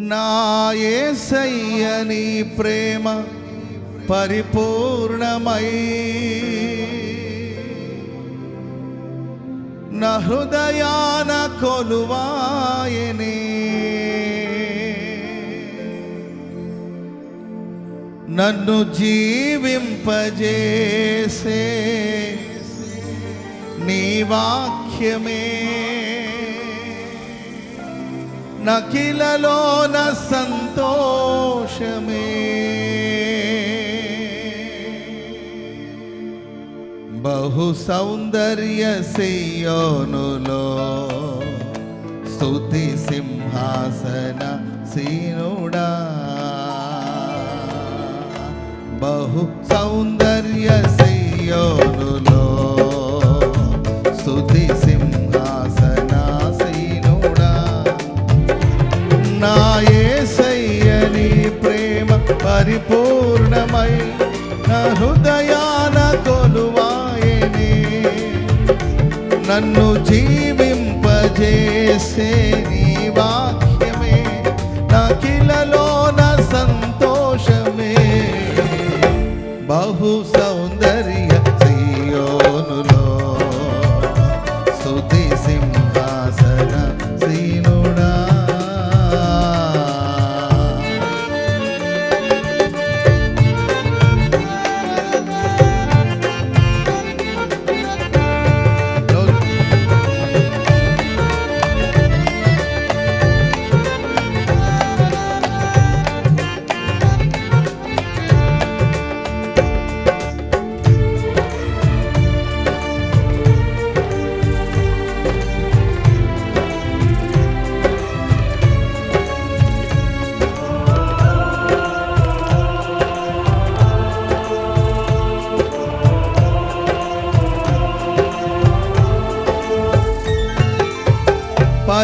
నా యేసయ్య ప్రేమ పరిపూర్ణమై. నా హృదయాన కొలువాయనే. నన్ను జీవింపజేసే నీ వాక్యమే. నకిలలోన సంతోషమే. బహు సౌందర్య సియోనులో స్తుతి సింహాసన సీనుడా. బహు సౌందర్య సియోనులో నన్ను జీవింపజేసే నీ వాక్యమే. నాకిలలోన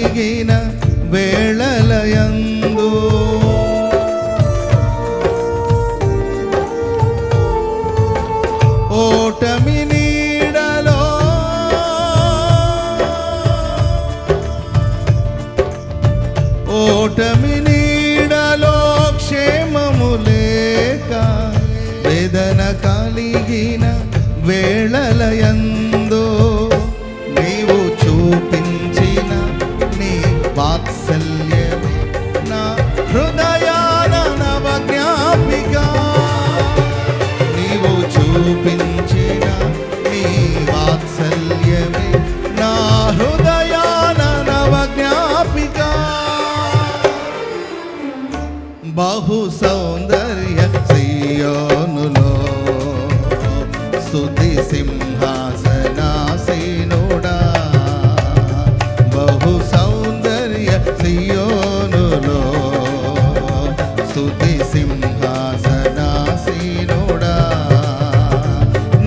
కలిగిన వేళలయందు. ఓటమి నీడలో ఓటమి నీడలో క్షేమము లేక వేదన కలిగిన వేళలయందు. బహు సౌందర్య శ్రీయోనులో సుతి సింహాసనాసీనుడా. బహు సౌందర్య శ్రీయోనులో సుతి సింహాసనాసీనుడా.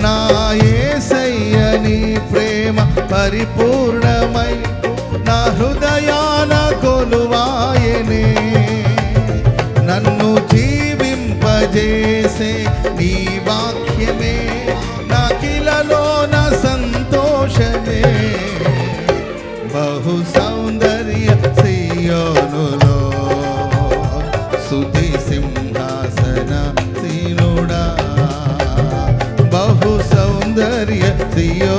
నా సయ్యని ప్రేమ పరిపూర్ణమై నా హృదయాన కొలువాయనే. చేసే నీ వాక్యమే. నకిలలో నా సంతోషమే. బహు సౌందర్య సియోనులో సుతి సింహాసన సీనుడా బహు సౌందర్య సియో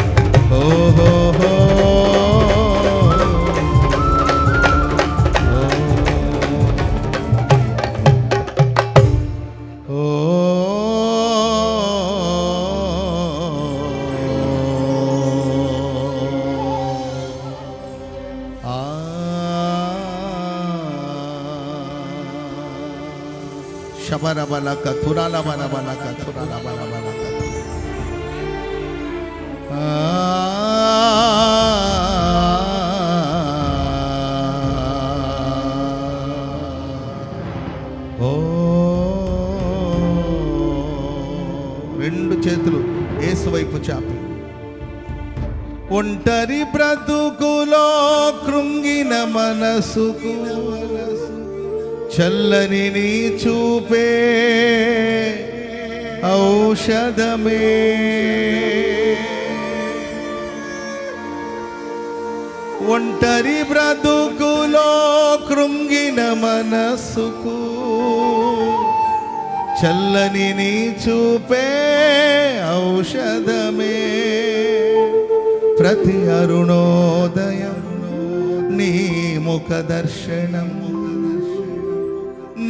శబరబలక తురాల బలబలక రెండు చేతులు ఏసువైపు చాపి. ఒంటరి బ్రతుకులో కృంగిన మనసుకు మనసు చల్లని నీ చూపే ఔషధమే. ఒంటరి బ్రతుకులో కృంగిన మనసుకు చల్లని నీ చూపే ఔషధమే. ప్రతి అరుణోదయం నీ ముఖ దర్శనం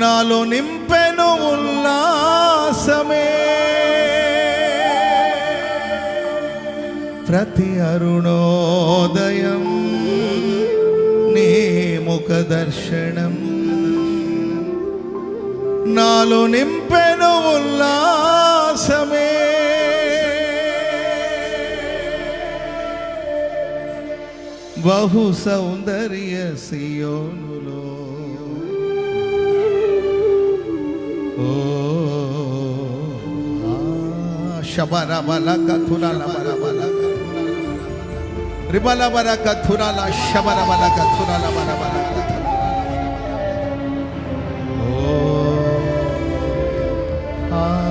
నాలో నింపెను ఉల్లాసమే. ప్రతి అరుణోదయం నీ ముఖ దర్శనం. నాలో నింపెను ఉల్లాసమే. బహు సౌందర్య సియోను Shabara balaka bala barabalaka. Ribala bala baraka la, shabara balaka bala barabalaka. Oh. Ah.